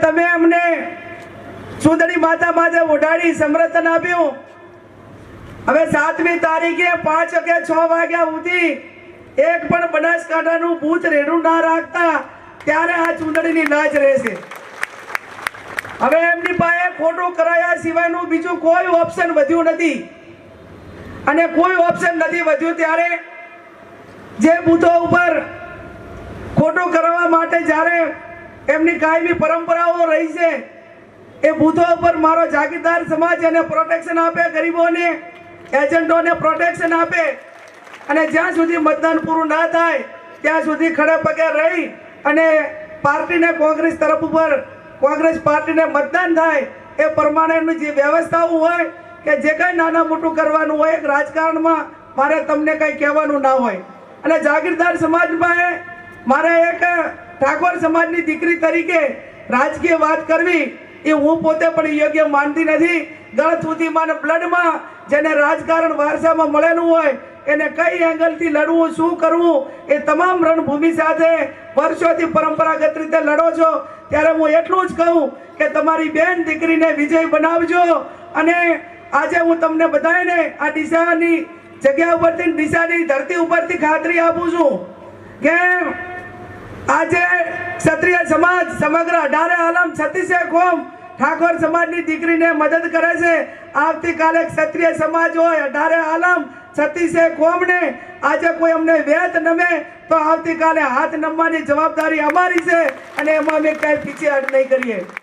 તમે અમને સુંદરી માતા માટે ઓઢાડી સમર્થન આપ્યું. હવે સાતમી તારીખે પાંચ કે છ વાગ્યા સુધી એક પણ બનાસકાંઠાનું ભૂત રેડું ના રાખતા ત્યારે આ ચૂંટણીની લાજ રહેશે. હવે એમની પાસે ખોટું કરાયા સિવાયનું બીજું કોઈ ઓપ્શન વધ્યું નથી. અને કોઈ ઓપ્શન નથી વધ્યું ત્યારે જે બૂથો ઉપર ખોટું કરવા માટે જ્યારે એમની કાયમી પરંપરાઓ રહી છે. એ બૂથો ઉપર મારો જાગીરદાર સમાજ એને પ્રોટેક્શન આપે, ગરીબોને એજન્ટોને પ્રોટેક્શન આપે. અને જ્યાં સુધી મતદાન પૂરું ના થાય, ત્યાં સુધી ખડે પગે રહી અને પાર્ટીને કોંગ્રેસ તરફ ઉપર, કોંગ્રેસ પાર્ટીને મતદાન થાય, એ પ્રમાણેની જે વ્યવસ્થાઓ હોય, કે જે કંઈ નાના મોટું કરવાનું હોય રાજકારણમાં મારે તમને કંઈ કહેવાનું ના હોય. અને જાગીરદાર સમાજમાં મારે એક ઠાકોર સમાજની દીકરી તરીકે રાજકીય વાત કરવી એ હું પોતે પણ યોગ્ય માનતી નથી. ગળ સુધીમાં ને બ્લડમાં જેને રાજકારણ વારસામાં મળેલું હોય, એને કઈ એંગલથી લડવું, શું કરવું, એ તમામ રણભૂમિ સાથે વર્ષોથી પરંપરાગત રીતે લડો છો. ત્યારે હું એટલું જ કહું કે તમારી બેન દીકરીને વિજય બનાવજો અને આજે હું તમને બધાને આ દિશાની જગ્યા ઉપરથી દિશાની ધરતી ઉપરથી ખાતરી આપું છું કે આજે ક્ષત્રિય સમાજ સમગ્ર અઢારે આલમ છત્રીસે કોમ ઠાકોર સમાજની દીકરીને મદદ કરે છે. આવતીકાલે ક્ષત્રિય સમાજ હોય, અઢારે આલમ છત્રીસે કોમને આજે કોઈ અમને વેત નમે તો આવતીકાલે હાથ નમવાની જવાબદારી અમારી છે અને એમાં અમે કાંઈ પીછે હટ નહીં કરીએ.